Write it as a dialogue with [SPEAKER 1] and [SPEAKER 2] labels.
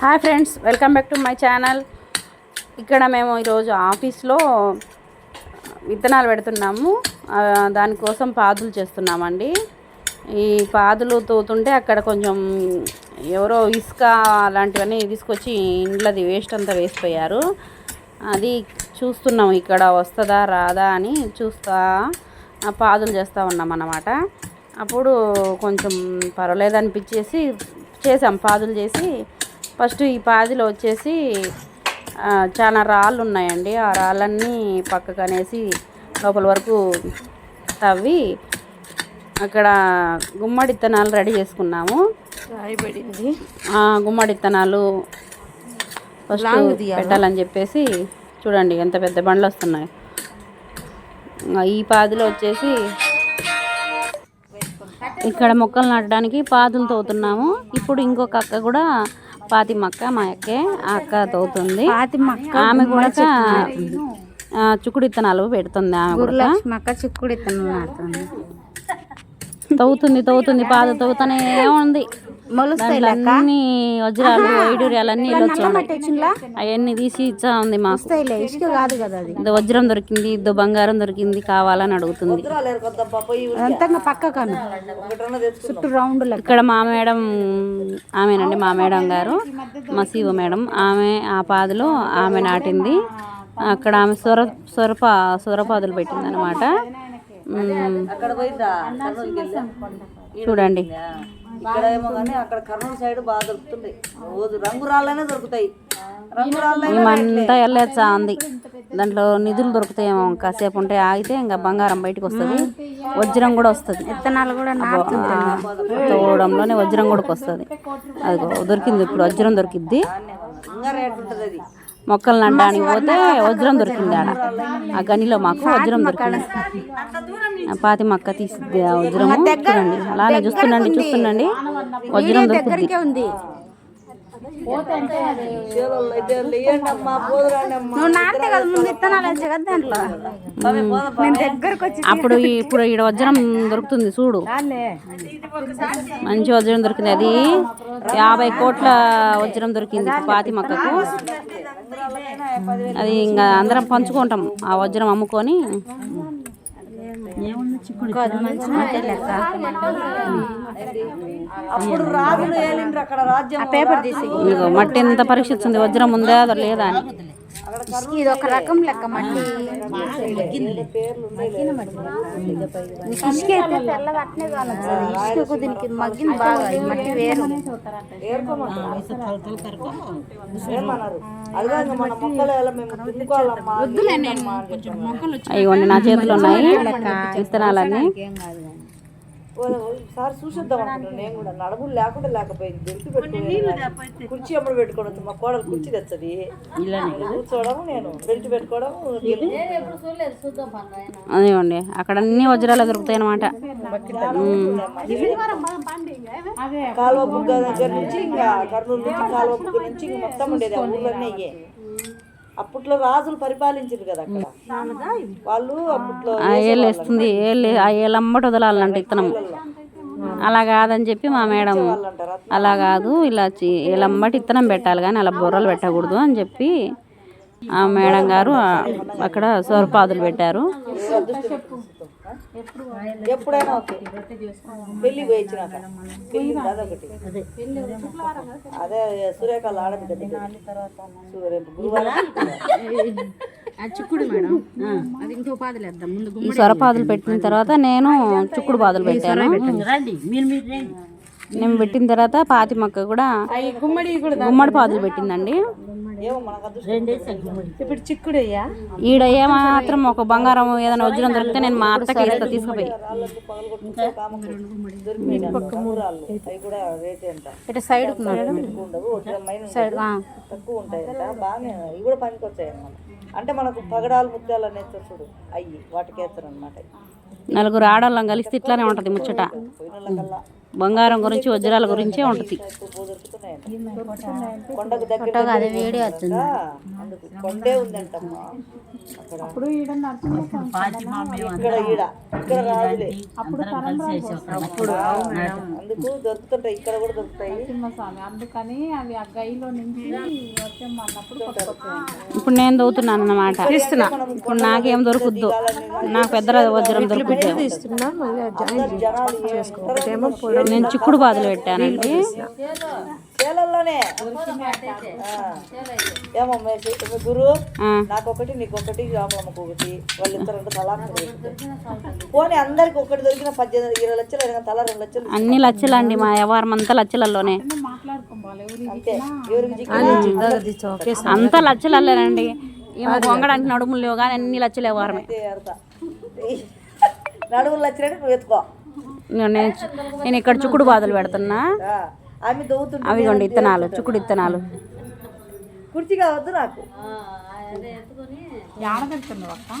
[SPEAKER 1] Hi friends welcome back to my channel. ఇక్కడ మేము ఈరోజు ఆఫీస్లో విత్తనాలు పెడుతున్నాము. దానికోసం పాదులు చేస్తున్నామండి. ఈ పాదులు తోతుంటే అక్కడ కొంచెం ఎవరో ఇసుక అలాంటివన్నీ తీసుకొచ్చి ఇంట్లోది వేస్ట్ అంతా వేసిపోయారు. అది చూస్తున్నాం ఇక్కడ వస్తుందా రాదా అని చూస్తా పాదులు చేస్తూ ఉన్నాం అన్నమాట. అప్పుడు కొంచెం పర్వాలేదు అనిపించేసి చేసాం పాదులు చేసి ఫస్ట్ ఈ పాదిలో వచ్చేసి చాలా రాళ్ళు ఉన్నాయండి. ఆ రాళ్ళన్నీ పక్కకు అనేసి లోపల వరకు తవ్వి అక్కడ గుమ్మడి విత్తనాలు రెడీ చేసుకున్నాము.
[SPEAKER 2] రాయబడింది.
[SPEAKER 1] ఆ గుమ్మడి విత్తనాలు ఫస్ట్ పెట్టాలని చెప్పేసి చూడండి ఎంత పెద్ద బండ్లు వస్తున్నాయి. ఈ పాదిలో వచ్చేసి ఇక్కడ మొక్కలు నాటడానికి పాదులు తవ్వుతున్నాము ఇప్పుడు ఇంకొక అక్క కూడా పాతి మక్క మా అక్కే ఆ అక్క
[SPEAKER 2] పాతి మక్క
[SPEAKER 1] ఆమె కూడా చుక్కుడు విత్తనాలు పెడుతుంది ఆమె కూడా
[SPEAKER 2] మక్క చిక్కుడు ఇత్తనం నాటుతుంది
[SPEAKER 1] తవ్వుతుంది తవ్వుతుంది పాద తవ్వుతూనే ఉంది. అన్ని వజ్రాలు అవన్నీ తీసి ఇచ్చా ఉంది మాకు.
[SPEAKER 2] వస్తాయిలే ఇసుక కాదు కదా అది.
[SPEAKER 1] ఇదో వజ్రం దొరికింది ఇదో బంగారం దొరికింది కావాలని అడుగుతుంది.
[SPEAKER 2] చుట్టూ రౌండ్
[SPEAKER 1] ఇక్కడ మా మేడం ఆమెనండి మా మేడం గారు మా శివ మేడం. ఆమె ఆ పాదులో ఆమె నాటింది. అక్కడ ఆమె సొర సొరప సొరపాదులు పెట్టింది అనమాట చూడండి.
[SPEAKER 3] ఇక్కడ ఏమో కానీ అక్కడ కర్నూలు సైడ్ బాగా దొరుకుతుంది రోజు రంగు రాళ్ళనే దొరుకుతాయి. రంగు
[SPEAKER 1] మేమంతా దాంట్లో నిధులు దొరుకుతాయేమో కాసేపు ఉంటే ఆగితే ఇంకా బంగారం బయటకు వస్తుంది. వజ్రం కూడా వస్తుంది.
[SPEAKER 2] విత్తనాలు కూడా
[SPEAKER 1] తోవడంలోనే వజ్రం కూడా వస్తుంది. అది దొరికింది ఇప్పుడు వజ్రం దొరికిద్ది.
[SPEAKER 3] రేట్ ఉంటుంది అది.
[SPEAKER 1] మొక్కలు నాటడానికి పోతే వజ్రం దొరికింది ఆడ. ఆ గనిలో మాకు వజ్రం దొరికింది. ఆ పాతి మొక్క తీసిద్ది ఆ వజ్రము చూడండి. అలానే చూస్తుండండి చూస్తుండండి. వజ్రం దొరుకుద్ది అప్పుడు ఈ- ఇప్పుడు ఇక్కడ వజ్రం దొరుకుతుంది చూడు. మంచి వజ్రం దొరికింది. అది యాభై కోట్ల వజ్రం దొరికింది పాతి మొక్కకు. అది ఇంకా అందరం పంచుకుంటాం ఆ వజ్రం అమ్ముకొని
[SPEAKER 2] అది మంచి మాట లెక్క
[SPEAKER 3] అప్పుడు రాజులు ఏలిండ్రు అక్కడ రాజ్యం
[SPEAKER 2] పేపర్ తీసి.
[SPEAKER 1] మట్టి ఎంత పరీక్షిస్తుంది? వజ్రం ఉందా? అదో లేదా అని.
[SPEAKER 2] ఇది ఒక రకం లెక్క మట్టి. ఇసుక అయితే తెల్లగా అట్నే కానొచ్చు ఇసుకకు దీనికి మగ్గింది బాగా ఈ మట్టి వేరు.
[SPEAKER 3] ఏమన్నారు? అదిగా ఇంకా మన మొక్కలు ఎలా మేము దున్నుకోవాలమ్మా
[SPEAKER 1] అయ్యండి నా చేతిలో ఉన్నాయి. విత్తనాలన్నీ.
[SPEAKER 3] ఒకసారి చూసేద్దాం అనుకుంటున్నాను నేను కూడా నడుములు లేకుండా లేకపోయింది దొరికి పెట్టుకుని కుర్చీ అప్పుడు పెట్టుకోవడం మా కోడలు కుర్చీ తెచ్చది కూర్చోవడం నేను బెల్ట్ పెట్టుకోవడం
[SPEAKER 1] అదేమండి అక్కడ అన్ని వజ్రాలు దొరుకుతాయి అనమాట
[SPEAKER 3] కాలువ బుగ్గ దగ్గర నుంచి ఇంకా కర్నూలు నుంచి కాలువ బుగ్గ నుంచి ఇంకా మొత్తం ఉండేది అయ్యే అప్పట్లో రాజులు పరిపాలించారు కదా అక్కడ. వాళ్ళు అప్పట్లో
[SPEAKER 1] ఏళ్ళు వేస్తుంది ఏళ్ళు ఆ ఏళ్ళు అమ్మటి వదలాలంట ఇత్తనం. అలా కాదని చెప్పి మా మేడం అలా కాదు ఇలా అమ్మటి ఇత్తనం పెట్టాలి కానీ అలా బుర్రలు పెట్టకూడదు అని చెప్పి ఆ మేడం గారు అక్కడ సొరపాదులు పెట్టారు.
[SPEAKER 3] ఎప్పుడైనా ఓకే. పెళ్ళి పోయించినాక. పెళ్ళి అదొకటి. అదే. సూర్యకాల ఆడబిడ్డ సూర్య గురువారం.
[SPEAKER 2] చిక్కుడు మేడం. అది ఇంకో పాదలు వేద్దాం. ముందు
[SPEAKER 1] ఈ సొరపాదులు పెట్టిన తర్వాత నేను చుక్కుడు పాదులు పెట్టాను. నేను పెట్టిన తర్వాత పాతి మొక్క కూడా గుమ్మడి పాదులు పెట్టిందండి.
[SPEAKER 2] ఇప్పుడు చిక్కుడయ్యా?
[SPEAKER 1] ఈడ ఏమాత్రం ఒక బంగారం ఏదైనా వజ్రం దొరికితే నేను మా అత్తకి ఇస్తా తీసుకుపోయి.
[SPEAKER 2] ఇటు సైడ్
[SPEAKER 3] తక్కువ ఉంటాయంట బాగానే ఇవి కూడా అంటే మనకు పగడాలు ముత్యాలు అనేది చూడు. అయ్యి వాటికి వేస్తారు అనమాట
[SPEAKER 1] నలుగురు ఆడవాళ్ళం కలిస్తే ఇట్లానే ఉంటుంది ముచ్చట. బంగారం గురించి వజ్రాల గురించే ఉంటుంది.
[SPEAKER 2] అది వేడి వస్తుంది
[SPEAKER 3] అందుకు కొండే ఉందంటమ్మా. అక్కడ ఇక్కడ ఈడ ఇక్కడ రాదులే అప్పుడు అందుకు దొరుకుతుంటాయి ఇక్కడ కూడా దొరుకుతాయి.
[SPEAKER 4] అందుకని అవి ఆ గైలో నుంచి వచ్చేమన్నప్పుడు
[SPEAKER 1] ఇప్పుడు నేను దవ్వుతున్నాను అన్నమాట. ఇప్పుడు నాకేం దొరుకుద్దు. నాకు పెద్ద వజ్రం
[SPEAKER 3] అందరు జనాలు ఏమంటారో
[SPEAKER 1] నేను చిక్కుడు బాధలు పెట్టానండి.
[SPEAKER 3] చేలల్లోనే. ఏమో మీ- మీ గురు
[SPEAKER 1] ఆ,
[SPEAKER 3] నాకొకటి నీకొకటి రామలమ్మకు ఒకటి వాళ్ళిద్దరు రెండు తలా పోనీ అందరికి ఒకటి దొరికిన పద్దెనిమిది ఇరవై లక్షలు తలా రెండు లక్షలు
[SPEAKER 1] అన్ని లచ్చలండి మా వ్యవహారం అంతా
[SPEAKER 4] ఎవరు
[SPEAKER 3] అంతే.
[SPEAKER 1] లచ్చలల్లేనండి వంగడానికి నడుములు లేవు కానీ అన్ని లచ్చలు వ్యవహారమే.
[SPEAKER 3] నడుములు లచ్చినట్టు నువ్వు ఎత్తుకో.
[SPEAKER 1] నేను నేను ఇక్కడ చిక్కుడు బాధలు పెడుతున్నా.
[SPEAKER 3] ఆమె దవ్వుతుంటే
[SPEAKER 1] అవిగోండి ఇత్తనాలు చిక్కుడు ఇత్తనాలు.
[SPEAKER 3] కుర్చీ కావద్దు నాకు.
[SPEAKER 4] ఆడగడుతున్నావు అక్క